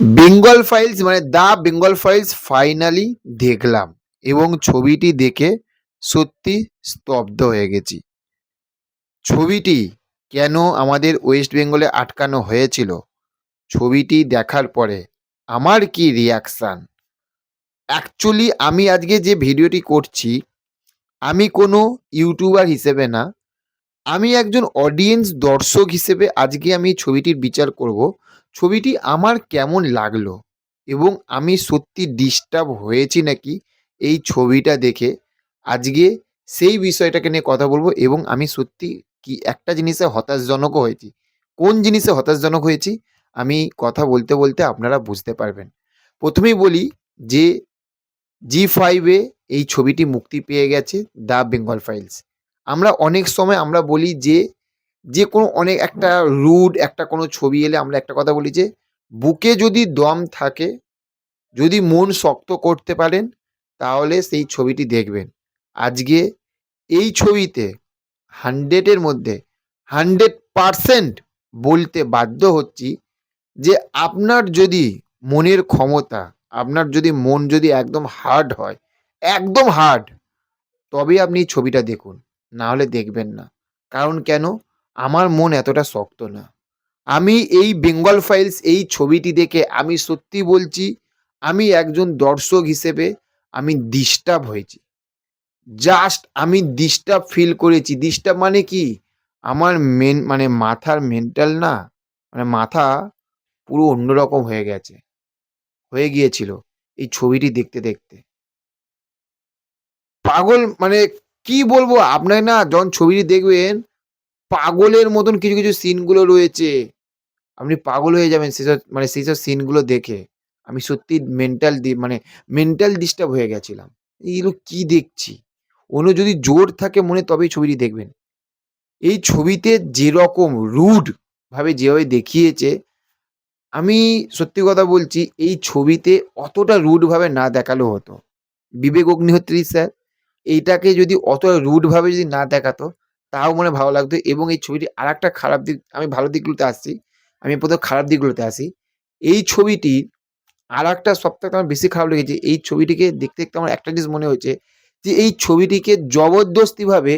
Bengal files মানে the Bengal files finally দেখলাম এবং ছবিটি দেখে সত্যি স্তব্ধ হয়ে গেছি। ছবিটি কেন আমাদের ওয়েস্ট বেঙ্গলে আটকানো হয়েছিল? ছবিটি দেখার পরে আমার কি রিয়াকশান অ্যাকচুয়ালি আমি আজকে যে ভিডিওটি করছি, আমি কোনো ইউটিউবার হিসেবে না, আমি একজন অডিয়েন্স দর্শক হিসেবে আজকে আমি ছবিটির বিচার করব। ছবিটি আমার কেমন লাগল? এবং আমি সত্যি ডিস্টার্ব হয়েছি নাকি এই ছবিটা দেখে? আজকে সেই বিষয়টাকে নিয়ে কথা বলব এবং আমি সত্যি কি একটা জিনিসে হতাশজনকও হয়েছি। কোন জিনিসে হতাশজনক হয়েছি? আমি কথা বলতে বলতে আপনারা বুঝতে পারবেন। প্রথমেই বলি যে জি ফাইভে এই ছবিটি মুক্তি পেয়ে গেছে দ্য বেঙ্গল ফাইলস। আমরা অনেক সময় আমরা বলি যে যে কোনো অনেক একটা রুড একটা কোনো ছবি এলে আমরা একটা কথা বলি যে, বুকে যদি দম থাকে, যদি মন শক্ত করতে পারেন, তাহলে সেই ছবিটি দেখবেন। আজকে এই ছবিতে হান্ড্রেডের মধ্যে হান্ড্রেড পারসেন্ট বলতে বাধ্য হচ্ছি যে, আপনার যদি মনের ক্ষমতা, আপনার যদি মন যদি একদম হার্ড হয়, একদম হার্ড তবে আপনি ছবিটা দেখুন। না হলে দেখবেন না। কারণ কেন? আমার মন এতটা শক্ত না। আমি এই বেঙ্গল ফাইলস, এই ছবিটি দেখে আমি সত্যি বলছি, আমি একজন দর্শক হিসেবে আমি ডিস্টার্ব হয়েছি। জাস্ট আমি ডিস্টার্ব ফিল করেছি। ডিস্টার্ব মানে কি? আমার মেন মানে মাথার মেন্টাল না মানে মাথা পুরো অন্যরকম হয়ে গেছে, হয়ে গিয়েছিল এই ছবিটি দেখতে দেখতে। পাগল মানে কি বলব? আপনার না যখন ছবিটি দেখবেন পাগলের মতন কিছু কিছু সিনগুলো রয়েছে। আপনি পাগল হয়ে যাবেন সেসব মানে সেই সব সিনগুলো দেখে। আমি সত্যি মেন্টাল মানে মেন্টাল ডিস্টার্ব হয়ে গেছিলাম। এইগুলো কি দেখছি? অন্য যদি জোর থাকে মনে তবেই ছবিটি দেখবেন। এই ছবিতে যেরকম রুড ভাবে যেভাবে দেখিয়েছে, আমি সত্যি কথা বলছি, এই ছবিতে অতটা রুডভাবে না দেখালেও হতো। বিবেক অগ্নিহোত্রী স্যার, এইটাকে যদি অত রুডভাবে যদি না দেখাতো তাও মনে ভালো লাগতো এবং এই ছবিটি আর একটা খারাপ দিক, আমি ভালো দিকগুলোতে আসছি। আমি প্রথম খারাপ দিকগুলোতে আসি। এই ছবিটি আর একটা সবথেকে আমার বেশি খারাপ লেগেছে, এই ছবিটিকে দেখতে দেখতে আমার একটা জিনিস মনে হয়েছে যে, এই ছবিটিকে জবরদস্তিভাবে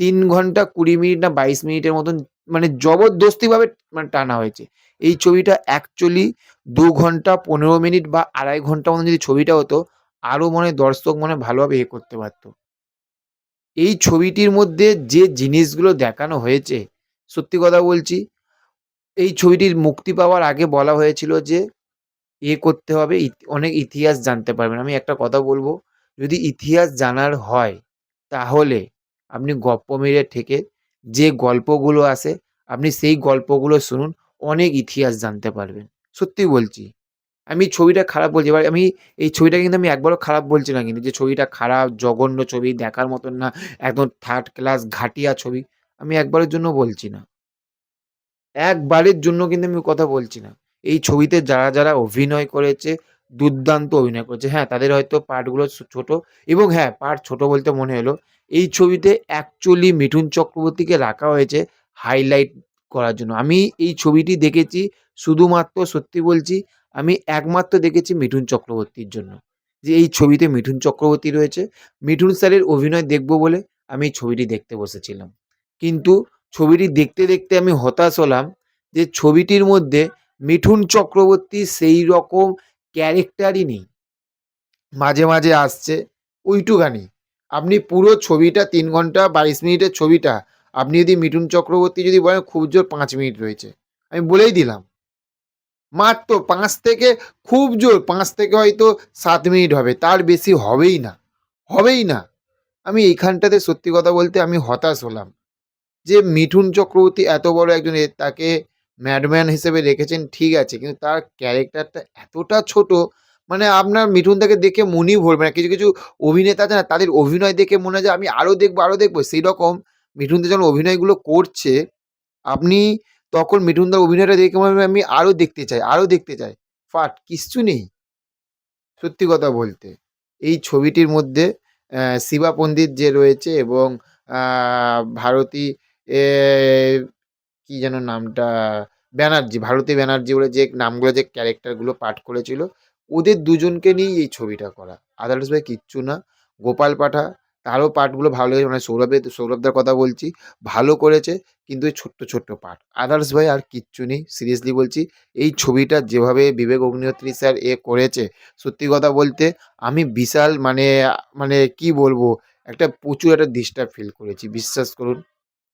তিন ঘণ্টা কুড়ি মিনিট না বাইশ মিনিটের মতন মানে জবরদস্তিভাবে মানে টানা হয়েছে। এই ছবিটা অ্যাকচুয়ালি দু ঘণ্টা পনেরো মিনিট বা আড়াই ঘণ্টা মতন যদি ছবিটা হতো, আরও মনে দর্শক মনে ভালোভাবে এ করতে পারতো। এই ছবিটির মধ্যে যে জিনিসগুলো দেখানো হয়েছে, সত্যি কথা বলছি, এই ছবিটির মুক্তি পাওয়ার আগে বলা হয়েছিল যে, এ করতে হবে অনেক ইতিহাস জানতে পারবেন। আমি একটা কথা বলব, যদি ইতিহাস জানার হয়, তাহলে আপনি গপ্প মেরে থেকে যে গল্পগুলো আসে আপনি সেই গল্পগুলো শুনুন, অনেক ইতিহাস জানতে পারবেন। সত্যি বলছি। আমি ছবিটা খারাপ বলছি, এবার আমি, এই ছবিটা কিন্তু আমি একবারও খারাপ বলছি না কিন্তু, যে ছবিটা খারাপ, জঘন্য ছবি, দেখার মতন না, একদম থার্ড ক্লাস ঘাটিয়া ছবি, আমি একবারের জন্য বলছি না। একবারের জন্য কিন্তু আমি কথা বলছি না। এই ছবিতে যারা যারা অভিনয় করেছে, দুর্দান্ত অভিনয় করেছে হ্যাঁ তাদের হয়তো পার্টগুলো ছোট এবং হ্যাঁ পার্ট ছোট বলতে মনে হলো এই ছবিতে অ্যাকচুয়ালি মিঠুন চক্রবর্তীকে রাখা হয়েছে হাইলাইট করার জন্য। আমি এই ছবিটি দেখেছি, শুধুমাত্র সত্যি বলছি আমি একমাত্র দেখেছি মিঠুন চক্রবর্তীর জন্য। যে এই ছবিতে মিঠুন চক্রবর্তী রয়েছে, মিঠুন স্যারের অভিনয় দেখব বলে আমি এই ছবিটি দেখতে বসেছিলাম। কিন্তু ছবিটি দেখতে দেখতে আমি হতাশ হলাম যে ছবিটির মধ্যে মিঠুন চক্রবর্তী সেই রকম ক্যারেক্টারই নেই। মাঝে মাঝে আসছে ওইটুখানি আপনি পুরো ছবিটা তিন ঘণ্টা বাইশ মিনিটের ছবিটা, আপনি যদি মিঠুন চক্রবর্তী যদি বলেন খুব জোর পাঁচ মিনিট রয়েছে। আমি বলেই দিলাম। মাত্র পাঁচ থেকে খুব জোর, পাঁচ থেকে হয়তো সাত মিনিট হবে, তার বেশি হবেই না হবেই না। আমি এইখানটাতে সত্যি কথা বলতে আমি হতাশ হলাম যে মিঠুন চক্রবর্তী এত বড় একজন তাকে ম্যাডম্যান হিসেবে রেখেছেন, ঠিক আছে, কিন্তু তার ক্যারেক্টারটা এতটা ছোট মানে আপনার মিঠুনটাকে দেখে মনই ভরবে না। কিছু কিছু অভিনেতা আছে না, তাদের অভিনয় দেখে মনে হয় যে আমি আরও দেখব আরও দেখব সেই রকম মিঠুনদা যখন অভিনয়গুলো করছে, আপনি তখন মিঠুনদার অভিনয়টা দেখে মনে আমি আরও দেখতে চাই আরও দেখতে চাই ফাট কিচ্ছু নেই সত্যি কথা বলতে এই ছবিটির মধ্যে শিবা পণ্ডিত যে রয়েছে এবং ভারতী কি যেন নামটা ব্যানার্জি, ভারতী ব্যানার্জি বলে যে নামগুলো যে ক্যারেক্টারগুলো পাঠ করেছিল, ওদের দুজনকে নিয়েই এই ছবিটা করা। আদারওয়াইজ ভাই কিচ্ছু না। গোপাল পাঠা তারও পার্টগুলো ভালো লেগেছে মানে সৌরভের সৌরভদার কথা বলছি। ভালো করেছে কিন্তু এই ছোট্ট, ছোট্ট পার্ট। আদার্স ভাই আর কিচ্ছু নেই। সিরিয়াসলি বলছি এই ছবিটা যেভাবে বিবেক অগ্নিহোত্রী স্যার এ করেছে, সত্যি কথা বলতে আমি বিশাল মানে মানে কি বলব? একটা প্রচুর একটা ডিস্টার্ব ফিল করেছি। বিশ্বাস করুন।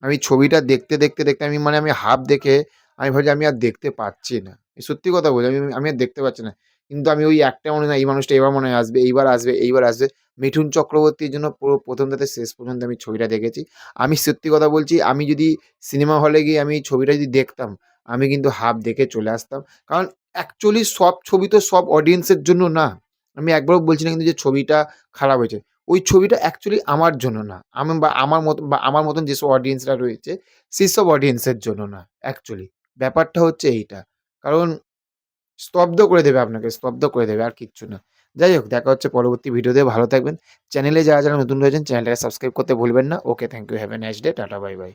আমি ছবিটা দেখতে, দেখতে, দেখতে আমি মানে আমি হাফ দেখে আমি ভাবছি আমি আর দেখতে পাচ্ছি না। সত্যি কথা বলছি আমি আমি আর দেখতে পাচ্ছি না। কিন্তু আমি ওই একটা মনে হয় এই মানুষটা এবার মনে হয় আসবে, এইবার আসবে, এইবার আসবে। মিঠুন চক্রবর্তীর জন্য পুরো ১ম থেকে শেষ পর্যন্ত আমি ছবিটা দেখেছি। আমি সত্যি কথা বলছি আমি যদি সিনেমা হলে গিয়ে আমি ছবিটা যদি দেখতাম, আমি কিন্তু হাফ দেখে চলে আসতাম। কারণ অ্যাকচুয়ালি সব ছবি তো সব অডিয়েন্সের জন্য না। আমি একবারও বলছি না কিন্তু যে ছবিটা খারাপ হয়েছে। ওই ছবিটা অ্যাকচুয়ালি আমার জন্য না। আমি বা আমার মতো বা আমার মতন যেসব অডিয়েন্সরা রয়েছে, সেসব অডিয়েন্সের জন্য না অ্যাকচুয়ালি। ব্যাপারটা হচ্ছে এইটা। কারণ স্তব্ধ করে দেবে আপনাকে, স্তব্ধ করে দেবে আর কিচ্ছু না। যাই হোক দেখা হচ্ছে পরবর্তী ভিডিওতে ভালো থাকবেন। চ্যানেলে যারা, যারা নতুন রয়েছেন চ্যানেলটাকে সাবস্ক্রাইব করতে ভুলবেন না। Okay thank you. Have a nice day. Tata bye, bye.